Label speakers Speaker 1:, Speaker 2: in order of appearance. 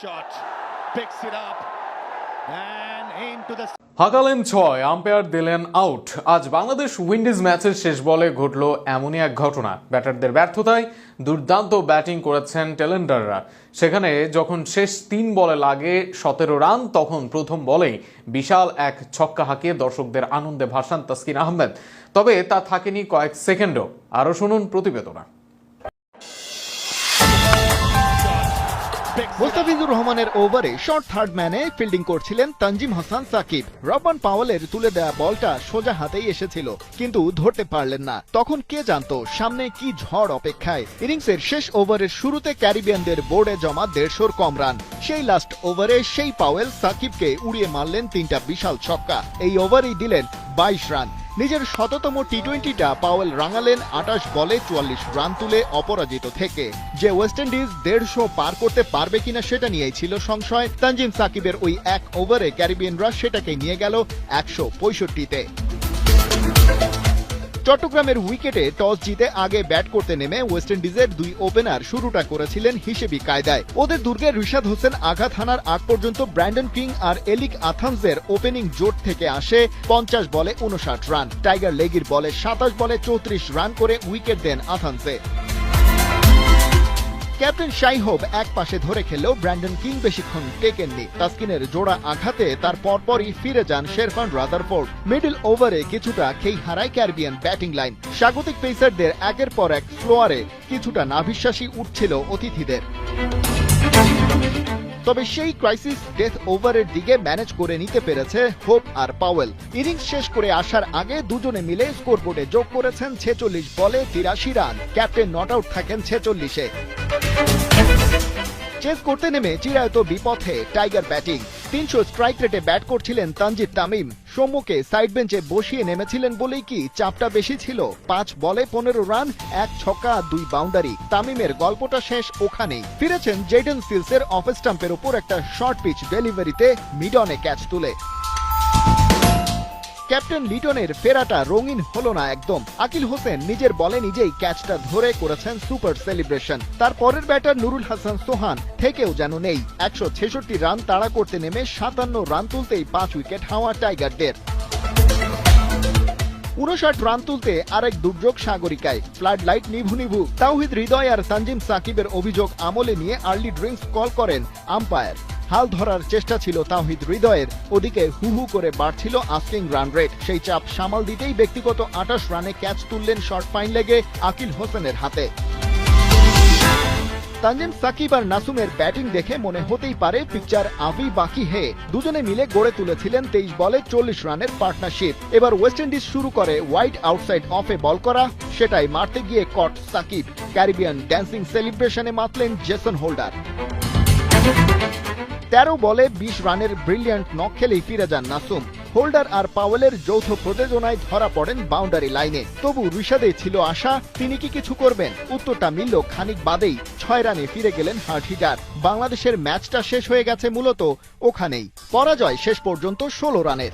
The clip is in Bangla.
Speaker 1: shot. Picks it up. And into the
Speaker 2: হাকালেন ছয় আম্পায়ার দিলেন আউট আজ বাংলাদেশ উইন্ডিজ ম্যাচের শেষ বলে ঘটল এমনই এক ঘটনা ব্যাটারদের ব্যর্থতায় দুর্দান্ত ব্যাটিং করেছেন টেলেন্ডাররা সেখানে যখন শেষ তিন বলে লাগে সতেরো রান, তখন প্রথম বলেই বিশাল এক ছক্কা হাঁকিয়ে দর্শকদের আনন্দে ভাসান তাসকিন আহমেদ তবে তা থাকেনি কয়েক সেকেন্ডও আরও শুনুন প্রতিবেদনা
Speaker 3: মুস্তাফিজুর রহমানের ওভারে শর্ট থার্ড ম্যানে ফিল্ডিং করছিলেন তানজিম হাসান সাকিব। রবান পাওয়েলের তুলে দেওয়া বলটা সোজা হাতেই এসেছিল, কিন্তু ধরতে পারলেন না। তখন কে জানতো সামনে কি ঝড় অপেক্ষায়? ইনিংসের শেষ ওভারের শুরুতে ক্যারিবিয়ানদের বোর্ডে জমা দেড়শোর কম রান। সেই লাস্ট ওভারে সেই পাওয়েল সাকিবকে উড়িয়ে মারলেন তিনটা বিশাল ছক্কা। এই ওভারেই দিলেন বাইশ রান। নিজের শততম টি টোয়েন্টিটা পাওয়েল রাঙালেন আটাশ বলে চুয়াল্লিশ রান তুলে অপরাজিত থেকে। যে ওয়েস্ট ইন্ডিজ দেড়শো পার করতে পারবে কিনা সেটা নিয়েই ছিল সংশয়। তানজিম সাকিবের ওই এক ওভারে ক্যারিবিয়ানরা সেটাকে নিয়ে গেল একশো পঁয়ষট্টিতে। চট্টগ্রামের উইকেটে টস জিতে আগে ব্যাট করতে নেমে ওয়েস্ট ইন্ডিজের দুই ওপেনার শুরুটা করেছিলেন হিসেবি কায়দায়। ওদের দুর্গে রিশাদ হোসেন আঘাত হানার আগ পর্যন্ত ব্র্যান্ডন কিং আর এলিক আথামসের ওপেনিং জোট থেকে আসে পঞ্চাশ বলে উনষাট রান। টাইগার লেগির বলে সাতাশ বলে চৌত্রিশ রান করে উইকেট দেন আথামসে ক্যাপ্টেন শাইহোব এক পাশে ধরে খেললেও ব্র্যান্ডন কিং বেশিক্ষণ টেকেননি। তাস্কিনের জোড়া আঘাতে তার পরপরই ফিরে যান শেরফান রাদারফোর্ড। মিডল ওভারে কিছুটা খেই হারায় ক্যারিবিয়ান ব্যাটিং লাইন। স্বাগতিক পেসারদের একের পর এক ফ্লোয়ারে কিছুটা নাভিশ্বাসী উঠছিল অতিথিদের। তবে সেই ক্রাইসিস ডেথ ওভারের দিকে ম্যানেজ করে নিতে পেরেছে হোপ আর পাওয়েল। ইনিংস শেষ করে আসার আগে দুজনে মিলে স্কোরবোর্ডে যোগ করেছেন ছেচল্লিশ বলে তিরাশি রান। ক্যাপ্টেন নট আউট থাকেন ছেচল্লিশে। চেস করতে নেমে চিরায়ত বিপথে টাইগার ব্যাটিং। তিনশো স্ট্রাইক রেটে ব্যাট করছিলেন তানজিদ তামিম। সম্মুখে সাইড বেঞ্চে বসিয়ে নেমেছিলেন বলেই কি চাপটা বেশি ছিল? পাঁচ বলে পনেরো রান, এক ছক্কা, দুই বাউন্ডারি। তামিমের গল্পটা শেষ ওখানেই। ফিরেছেন জেডেন সিলসের অফ স্টাম্পের উপর একটা শর্ট পিচ ডেলিভারিতে মিডনে ক্যাচ তুলে। ক্যাপ্টেন লিটনের ফেরাটা রঙিন হলো না একদম। আকিল হোসেন নিজের বলে নিজেই ক্যাচটা ধরে করেছেন সুপার সেলিব্রেশন। তার পরের ব্যাটার নুরুল হাসান সোহান থেকেও যেন নেই। একশো ছেষট্টি রান তাড়া করতে নেমে সাতান্ন রান তুলতেই পাঁচ উইকেট হাওয়া টাইগারদের। উনষাট রান তুলতে আরেক দুর্যোগ সাগরিকায়। Flood light নিভু নিভু। তাওহিদ হৃদয় আর তানজিম সাকিবের অভিযোগ আমলে নিয়ে আর্লি ড্রিঙ্কস কল করেন আম্পায়ার। হাল ধরার চেষ্টা ছিল তাওহিদ হৃদয়ের। ওদিকে হু হু করে বাড়ছিল আস্কিং রান রেট। সেই চাপ সামাল দিতেই ব্যক্তিগত আটাশ রানে ক্যাচ তুললেন শর্ট ফাইন লেগে আকিল হোসেনের হাতে। তানজিম সাকিব আর নাসুমের ব্যাটিং দেখে মনে হতেই পারে পিকচার আভি বাকি হে। দুজনে মিলে গড়ে তুলেছিলেন তেইশ বলে চল্লিশ রানের পার্টনারশিপ। এবার ওয়েস্ট ইন্ডিজ শুরু করে হোয়াইট আউটসাইড অফে বল করা, সেটাই মারতে গিয়ে কট সাকিব। ক্যারিবিয়ান ড্যান্সিং সেলিব্রেশনে মাতলেন জেসন হোল্ডার। তেরো বলে বিশ রানের ব্রিলিয়ান্ট নক খেলেই ফিরে যান নাসুম। হোল্ডার আর পাওয়েলের যৌথ প্রযোজনায় ধরা পড়েন বাউন্ডারি লাইনে। তবু ঋষাদে ছিল আশা, তিনি কি কিছু করবেন? উত্তরটা মিলল খানিক বাদেই। ছয় রানে ফিরে গেলেন হার্ট হিটার বাংলাদেশের ম্যাচটা শেষ হয়ে গেছে মূলত ওখানেই। পরাজয় শেষ পর্যন্ত ষোলো রানের।